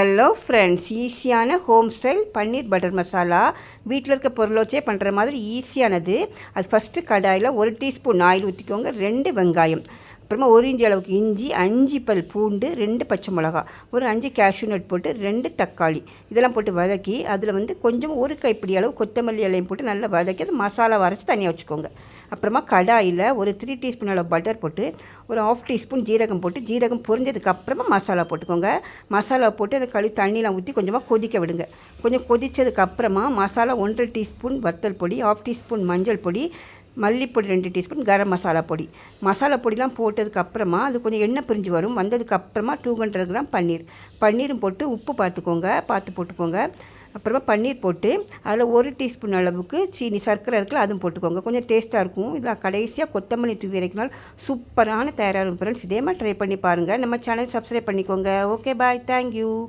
Hello friends ஈஸியான home style paneer butter masala வீட்டில் இருக்க பொருளை வச்சே பண்ணுற மாதிரி ஈஸியானது அது ஃபஸ்ட்டு கடாயில் ஒரு டீஸ்பூன் ஆயில் ஊற்றிக்கோங்க ரெண்டு வெங்காயம். அப்புறமா ஒரு இஞ்சி அளவுக்கு இஞ்சி அஞ்சு பல் பூண்டு ரெண்டு பச்சை மிளகா ஒரு அஞ்சு கேஷ்யூ நட் போட்டு ரெண்டு தக்காளி. இதெல்லாம் போட்டு வதக்கி அதில் வந்து கொஞ்சம் ஒரு கைப்பிடி அளவு கொத்தமல்லி இலையும் போட்டு நல்லா வதக்கி அது மசாலா வரைச்சி தனியாக வச்சுக்கோங்க. அப்புறமா கடாயில் ஒரு த்ரீ டீஸ்பூன் அளவு பட்டர் போட்டு ஒரு ஆஃப் டீஸ்பூன் ஜீரகம் போட்டு ஜீரகம் பொரிஞ்சதுக்கு அப்புறமா மசாலா போட்டுக்கோங்க. மசாலா போட்டு அதை கழுவி தண்ணியெலாம் ஊற்றி கொஞ்சமாக கொதிக்க விடுங்க. கொஞ்சம் கொதித்ததுக்கு அப்புறமா மசாலா ஒன்றரை டீஸ்பூன் வத்தல் பொடி ஆஃப் டீஸ்பூன் மஞ்சள் பொடி மல்லிப்பொடி ரெண்டு டீஸ்பூன் கரம் மசாலா பொடி. மசாலா பொடிலாம் போட்டதுக்கப்புறமா அது கொஞ்சம் எண்ணெய் பிரிஞ்சு வரும். வந்ததுக்கப்புறமா டூ ஹண்ட்ரட் கிராம் பன்னீர். பன்னீரும் போட்டு உப்பு பார்த்துக்கோங்க. பார்த்து போட்டுக்கோங்க. அப்புறமா பன்னீர் போட்டு அதில் ஒரு டீஸ்பூன் அளவுக்கு சீனி சர்க்கரை இருக்குல்ல அதுவும் போட்டுக்கோங்க. கொஞ்சம் டேஸ்ட்டாக இருக்கும். இதில் கடைசியாக கொத்தமல்லி தூவி இறக்கினால் சூப்பரான தயாராகும் ஃப்ரெண்ட்ஸ் இதே மாதிரி ட்ரை பண்ணி பாருங்கள் நம்ம சேனல் சப்ஸ்கிரைப் பண்ணிக்கோங்க. Okay bye thank you